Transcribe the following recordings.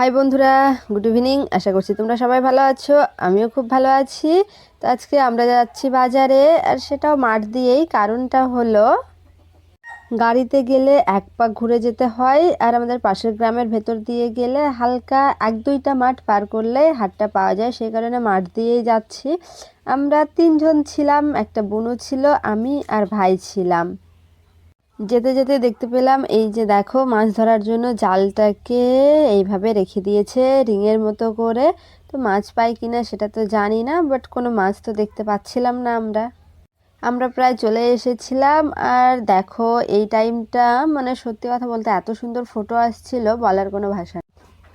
High বন্ধুরা, good evening. আশা করছি তোমরা সবাই ভালো আছো, আমিও খুব ভালো আছি। তো আজকে আমরা যাচ্ছি বাজারে, আর সেটাও মাঠ দিয়েই। কারণটা হলো, গাড়িতে গেলে এক পাক ঘুরে যেতে হয়, আর আমাদের পাশের গ্রামের ভেতর দিয়ে গেলে হালকা এক দুইটা মাঠ পার করলে হাটটা পাওয়া যায়, সেই কারণে মাঠ দিয়েই যাচ্ছি। আমরা তিনজন ছিলাম, একটা বোনও ছিল, আমি আর ভাই ছিলাম। যেতে যেতে দেখতে পেলাম, এই যে দেখো মাছ ধরার জন্য জালটাকে এইভাবে রেখে দিয়েছে রিংয়ের মতো করে। তো মাছ পাই কিনা সেটা তো জানি না বাট কোনো মাছ তো দেখতে পাচ্ছিলাম না আমরা। আমরা প্রায় চলে এসেছিলাম আর দেখো এই টাইমটা মানে সত্যি কথা বলতে এত সুন্দর ফটো আসছিল বলার কোনো ভাষা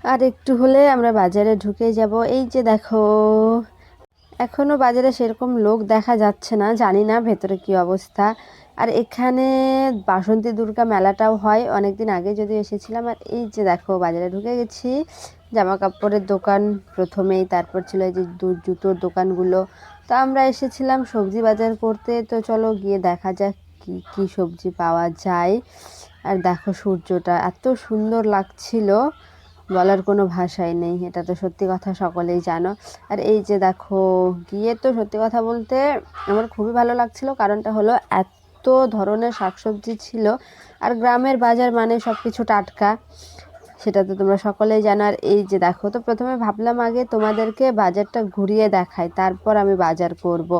আর একটু হলে আমরা বাজারে ঢুকে যাব। এই যে দেখো এখনও বাজারে সেরকম লোক দেখা যাচ্ছে না, জানি না ভেতরে কি অবস্থা। আর এখানে বাসন্তী দুর্গা মেলাটাও হয় অনেক দিন আগে যদি এসেছিলাম। আর এই যে দেখো, বাজারে ঢুকে গেছি। জামা কাপড়ের দোকান প্রথমেই, তারপর ছিল এই যে জুতোর দোকানগুলো। তো আমরা এসেছিলাম সবজি বাজার করতে। তো চলো গিয়ে দেখা যাক কি কি সবজি পাওয়া যায়। আর দেখো সূর্যটা, এত সুন্দর লাগছিল। বলার কোনো ভাষাই নেই, এটা তো সত্যি কথা, সকলেই জানো। আর এই যে দেখো, গিয়ে তো সত্যি কথা বলতে আমার খুবই ভালো লাগছিল। কারণটা হলো এত ধরনের শাকসবজি ছিল, আর গ্রামের বাজার মানে সব কিছু টাটকা, সেটা তো তোমরা সকলেই জানো। আর এই যে দেখো, তো প্রথমে ভাবলাম আগে তোমাদেরকে বাজারটা ঘুরিয়ে দেখাই, তারপর আমি বাজার করব।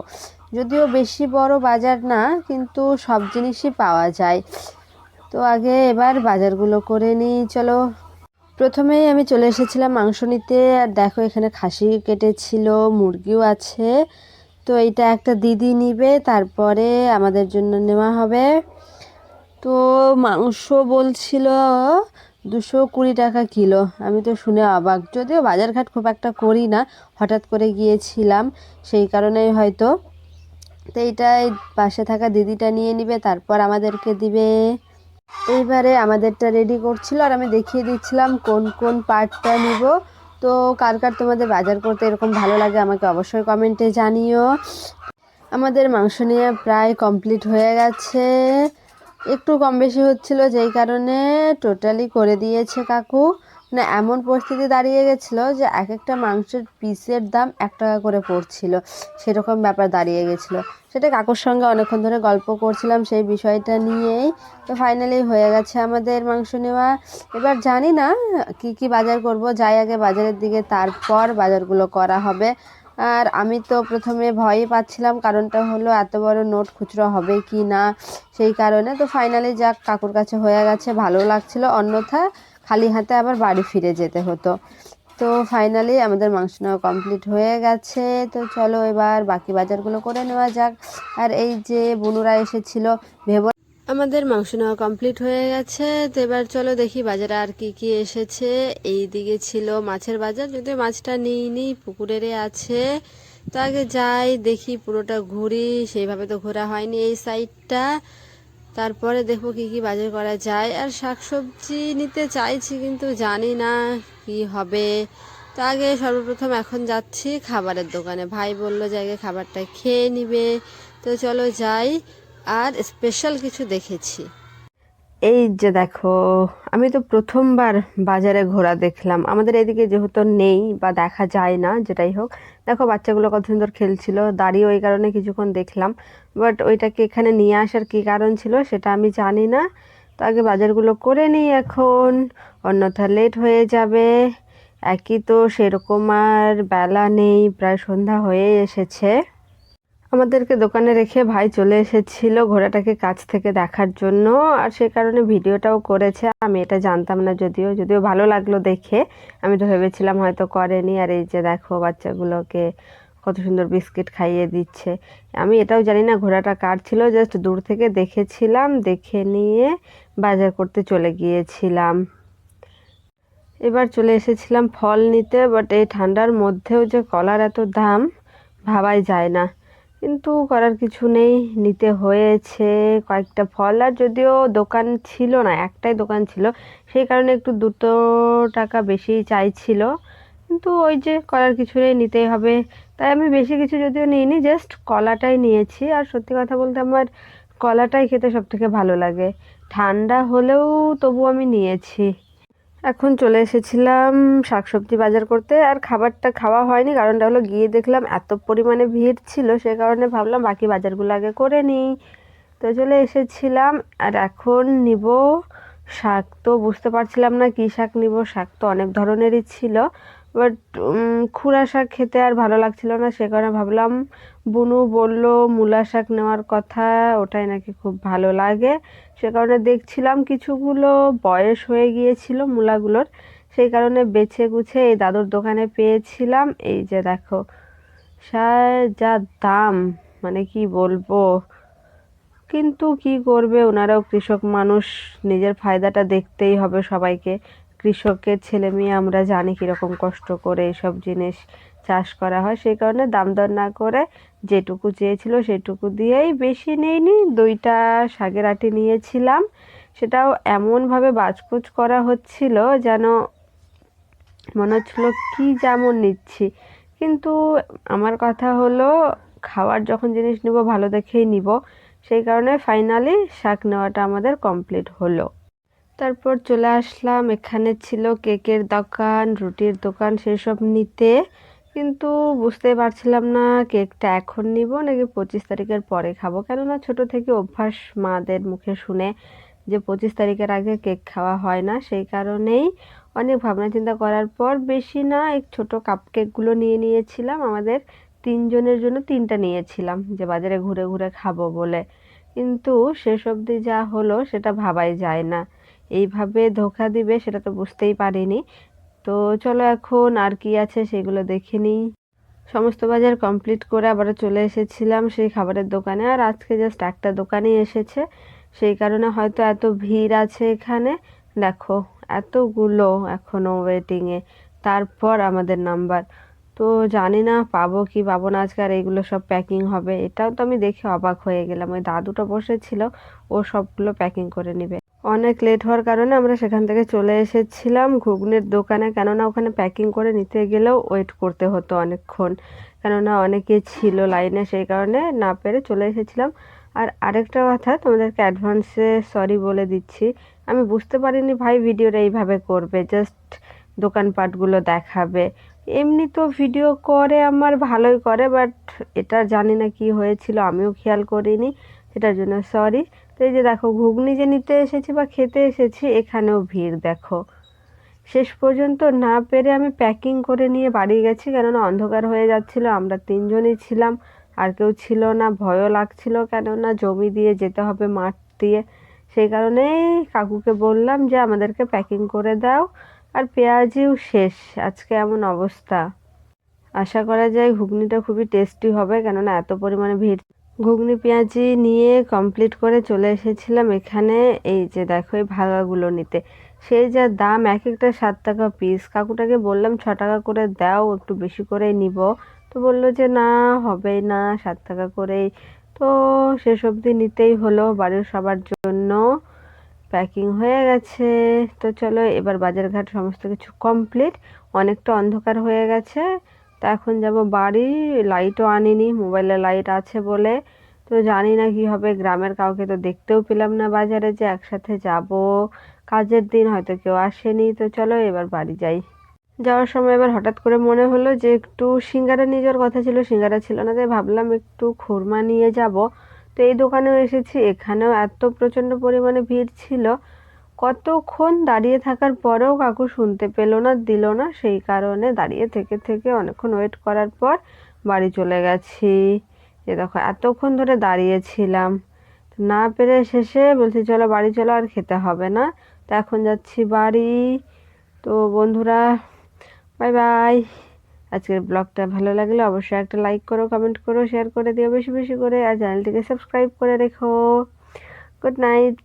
যদিও বেশি বড় বাজার না, কিন্তু সব জিনিসই পাওয়া যায়। তো আগে এবার বাজারগুলো করে নিই, চলো। প্রথমেই আমি চলে এসেছিলাম মাংস নিতে, আর দেখো এখানে খাসি কেটেছিল, মুরগিও আছে। তো এইটা একটা দিদি নিবে, তারপরে আমাদের জন্য নেওয়া হবে। তো মাংস বলছিল দুশো কুড়ি টাকা কিলো। আমি তো শুনে অবাক। যদিও বাজারঘাট খুব একটা করি না, হঠাৎ করে গিয়েছিলাম, সেই কারণেই হয়তো। তো এইটাই পাশে থাকা দিদিটা নিয়ে নিবে, তারপর আমাদেরকে দিবে। এইবারে আমাদেরটা রেডি করছিল, আর আমি দেখিয়ে দিচ্ছিলাম কোন কোন পার্টটা নিব। তো কার কার তোমাদের বাজার করতে এরকম ভালো লাগে আমাকে অবশ্যই কমেন্টে জানিও। আমাদের মাংস নিয়ে প্রায় কমপ্লিট হয়ে গেছে। একটু কম বেশি হচ্ছিল যেই কারণে টোটালি করে দিয়েছে কাকু। না, এমন পরিস্থিতি দাঁড়িয়ে গেছিল যে এক একটা মাংসের পিসের দাম এক টাকা করে পড়ছিল। সেরকম ব্যাপার দাঁড়িয়ে গেছিল। সেটা কাকুর সঙ্গে অনেকক্ষণ ধরে গল্প করছিলাম সেই বিষয়টা নিয়েই। তো ফাইনালি হয়ে গেছে আমাদের মাংস নেওয়া। এবার জানি না কি কি বাজার করব। যাই আগে বাজারের দিকে, তারপর বাজারগুলো করা হবে। আর আমি তো প্রথমে ভয়ই পাচ্ছিলাম, কারণটা হলো এত বড় নোট খুচরো হবে কি না সেই কারণে। তো ফাইনালি যাক, কাকুর কাছে হয়ে গেছে, ভালো লাগছিল। অন্যথা খালি হাতে আবার বাড়ি ফিরে যেতে হতো। তো ফাইনালি আমাদের মাংস নেওয়া কমপ্লিট হয়ে গেছে। তো চলো এবার বাকি বাজারগুলো করে নেওয়া যাক। আর এই যে বনুরা এসেছিল, ভেব আমাদের মাংস নেওয়া কমপ্লিট হয়ে গেছে। তো এবার চলো দেখি বাজারে আর কি কি এসেছে। এই দিকে ছিল মাছের বাজার, যদিও মাছটা নিইনি পুকুরেরে আছে। তো আগে যাই, দেখি পুরোটা ঘুরি। সেইভাবে তো ঘোরা হয়নি এই সাইডটা তারপরে দেখব কি কি বাজার করা যায়। আর শাক সবজি নিতে চাইছি, কিন্তু জানি না কি হবে। তা আগে সর্বপ্রথম এখন যাচ্ছি খাবারের দোকানে। ভাই বলল যে আগে খাবারটা খেয়ে নিবে। তো চলো যাই, আর স্পেশাল কিছু দেখেছি। এই যে দেখো, আমি তো প্রথমবার বাজারে ঘোরা দেখলাম। আমাদের এদিকে যেহেতু নেই বা দেখা যায় না, যেটাই হোক। দেখো, বাচ্চাগুলো কত সুন্দর খেলছিল, দাঁড়িয়ে ওই কারণে কিছুক্ষণ দেখলাম। বাট ওইটাকে এখানে নিয়ে আসার কী কারণ ছিল সেটা আমি জানি না। তো আগে বাজারগুলো করে নিই এখন, অন্যথা লেট হয়ে যাবে। একই তো সেরকম আর বেলা নেই, প্রায় সন্ধ্যা হয়ে এসেছে। আমাদেরকে দোকানে রেখে ভাই চলে এসেছিল ঘোড়াটাকে কাছ থেকে দেখার জন্য। আর সে কারণে ভিডিওটাও করেছে। আমি এটা জানতাম না যদিও। যদিও ভালো লাগল দেখে। আমি তো ভেবেছিলাম হয়তো করেনি। আর এই যে দেখো বাচ্চাগুলোকে কত সুন্দর বিস্কিট খাইয়ে দিচ্ছে। আমি এটাও জানি না ঘোড়াটা কার ছিল। জাস্ট দূর থেকে দেখেছিলাম। দেখে নিয়ে বাজার করতে চলে গিয়েছিলাম। এবার চলে এসেছিলাম ফল নিতে। বাট এই ঠান্ডার মধ্যেও যে কলার এত দাম ভাবাই যায় না। কিন্তু করার কিছু নেই, নিতে হয়েছে কয়েকটা ফল। আর যদিও দোকান ছিল না, একটাই দোকান ছিল, সেই কারণে একটু দুটো টাকা বেশি চাইছিল। কিন্তু ওই যে করার কিছু নেই, নিতেই হবে। তাই আমি বেশি কিছু যদিও নিইনি জাস্ট কলাটাই নিয়েছি। আর সত্যি কথা বলতে আমার কলাটাই খেতে সব থেকে ভালো লাগে। ঠান্ডা হলেও তবু আমি নিয়েছি। এখন চলে এসেছিলাম শাকসবজি বাজার করতে আর খাবারটা খাওয়া হয়নি, কারণটা হলো গিয়ে দেখলাম এত পরিমাণে ভিড় ছিল, সে কারণে ভাবলাম বাকি বাজারগুলো আগে করে নিই। তো চলে এসেছিলাম আর এখন নিব শাক, তো বুঝতে পারছিলাম না কী শাক নিব, শাক তো অনেক ধরনেরই ছিল। বাট খুড়া শাক খেতে আর ভালো লাগছিল না, সে কারণে ভাবলাম, বুনু বলল, মূলা শাক নেওয়ার কথা, ওটাই নাকি খুব ভালো লাগে। সে কারণে দেখছিলাম কিছুগুলো বয়স হয়ে গিয়েছিল মূলাগুলোর, সেই কারণে বেছে গুছে এই দাদুর দোকানে পেয়েছিলাম। এই যে দেখো যা দাম মানে কি বলব? কিন্তু কি করবে, ওনারাও কৃষক মানুষ, নিজের ফায়দাটা দেখতেই হবে সবাইকে। কৃষকের ছেলে মেয়ে, আমরা জানি কীরকম কষ্ট করে এসব জিনিস চাষ করা হয়। সেই কারণে দাম দর না করে যেটুকু চেয়েছিল সেটুকু দিয়েই বেশি নেইনি। দুইটা শাকের আটি নিয়েছিলাম। সেটাও এমনভাবে বাজকুচ করা হচ্ছিল যেন মনে হচ্ছিল কী যেমন নিচ্ছি। কিন্তু আমার কথা হলো, খাওয়ার যখন জিনিস নিব ভালো দেখেই নিব। সেই কারণে ফাইনালি শাক নেওয়াটা আমাদের কমপ্লিট হলো। তারপর চলে আসলাম। এখানে ছিল কেকের দোকান, রুটির দোকান, সেসব নিতে। কিন্তু বুঝতে পারছিলাম না কেকটা এখন নিব নাকি পঁচিশ তারিখের পরে খাব। কেননা ছোট থেকে অভ্যাস মাদের মুখে শুনে যে পঁচিশ তারিখের আগে কেক খাওয়া হয় না, সেই কারণেই অনেক ভাবনা চিন্তা করার পর বেশি না এক ছোটো কাপ কেকগুলো নিয়ে নিয়েছিলাম। আমাদের তিনজনের জন্য তিনটা নিয়েছিলাম যে বাজারে ঘুরে ঘুরে খাব বলে। কিন্তু শেষ অবধি যা হলো সেটা ভাবাই যায় না। এইভাবে ধোকা দিবে সেটা তো বুঝতেই পারিনি। তো চলো এখন আর কি আছে সেগুলো দেখে নিই। সমস্ত বাজার কমপ্লিট করে আবার চলে এসেছিলাম সেই খাবারের দোকানে আর আজকে জাস্ট একটা দোকানেই এসেছে। সেই কারণে হয়তো এত ভিড় আছে এখানে। দেখো, এতগুলো এখনও ওয়েটিংয়ে তারপর আমাদের নাম্বার তো জানি না পাবো কি পাবো না আজকে আর এইগুলো সব প্যাকিং হবে। এটাও তো আমি দেখে অবাক হয়ে গেলাম। ওই দাদুটা বসেছিল, ও সবগুলো প্যাকিং করে নিবে। অনেক লেট হওয়ার কারণে আমরা সেখান থেকে চলে এসেছিলাম ঘুগনির দোকানে। কেননা ওখানে প্যাকিং করে নিতে গেলেও ওয়েট করতে হতো অনেকক্ষণ। কেননা অনেকে ছিল লাইনে সেই কারণে না পেরে চলে এসেছিলাম। আর আরেকটা কথা তোমাদেরকে অ্যাডভান্সে সরি বলে দিচ্ছি। আমি বুঝতে পারিনি ভাই ভিডিওটা এইভাবে করবে জাস্ট দোকানপাটগুলো দেখাবে। এমনি তো ভিডিও করে আমার ভালোই করে বাট এটা জানি না কি হয়েছিল, আমিও খেয়াল করিনি। সেটার জন্য সরি তো এই যে দেখো, ঘুগনি যে নিতে এসেছি বা খেতে এসেছি, এখানেও ভিড়, দেখো। শেষ পর্যন্ত না পেরে আমি প্যাকিং করে নিয়ে বাড়ি গেছি, কেননা অন্ধকার হয়ে যাচ্ছিল, আমরা তিনজনই ছিলাম। আর কেউ ছিল না, ভয়ও লাগছিল, কেননা জমি দিয়ে যেতে হবে মাঠ দিয়ে। সেই কারণেই কাকুকে বললাম যে, আমাদেরকে প্যাকিং করে দাও, আর পেঁয়াজিও শেষ, আজকে এমন অবস্থা। আশা করা যায় ঘুগনিটা খুবই টেস্টি হবে, কেননা এত পরিমাণে ভিড় ঘুগনি পেঁয়াজি নিয়ে কমপ্লিট করে চলে এসেছিলাম এখানে। এই যে দেখো, এই ভাগাগুলো নিতে। সেই যা দাম এক একটা সাত টাকা পিস কাকুটাকে বললাম, ছ টাকা করে দাও, একটু বেশি করে নিব। তো বলল যে, না হবে না, সাত টাকা করেই। তো শেষ অবধি নিতেই হলো, বাড়ির সবার জন্য। প্যাকিং হয়ে গেছে। তো চলো, এবার বাজারঘাট সমস্ত কিছু কমপ্লিট অনেকটা অন্ধকার হয়ে গেছে। তো এখন যাব বাড়ি লাইটও আনিনি মোবাইলে লাইট আছে বলে। তো জানি না কি হবে, গ্রামের কাউকে তো দেখতেও পেলাম না বাজারে যে একসাথে যাব। কাজের দিন হয়তো কেউ আসেনি, তো চলো এবার বাড়ি যাই। যাওয়ার সময় এবার হঠাৎ করে মনে হলো যে একটু সিঙ্গারা নিয়ে যাওয়ার কথা ছিল, সিঙ্গারা ছিল না, তাই ভাবলাম একটু খুরমা নিয়ে যাব। তো এই দোকানেও এসেছি, এখানেও এত প্রচণ্ড পরিমাণে ভিড় ছিল। কতক্ষণ দাঁড়িয়ে থাকার পরেও কাকু শুনতে পেল না, দিল না। সেই কারণে দাঁড়িয়ে থেকে থেকে অনেকক্ষণ ওয়েট করার পর বাড়ি চলে গেছি। যে দেখো, এতক্ষণ ধরে দাঁড়িয়েছিলাম। না পেরে শেষে বলছি, চলো বাড়ি, চলো, আর খেতে হবে না। তো এখন যাচ্ছি বাড়ি। তো বন্ধুরা বাই বাই আজকের ব্লগটা ভালো লাগলে অবশ্যই একটা লাইক করো কমেন্ট করো শেয়ার করে দিও বেশি বেশি করে। আর চ্যানেলটিকে সাবস্ক্রাইব করে রেখো। Good night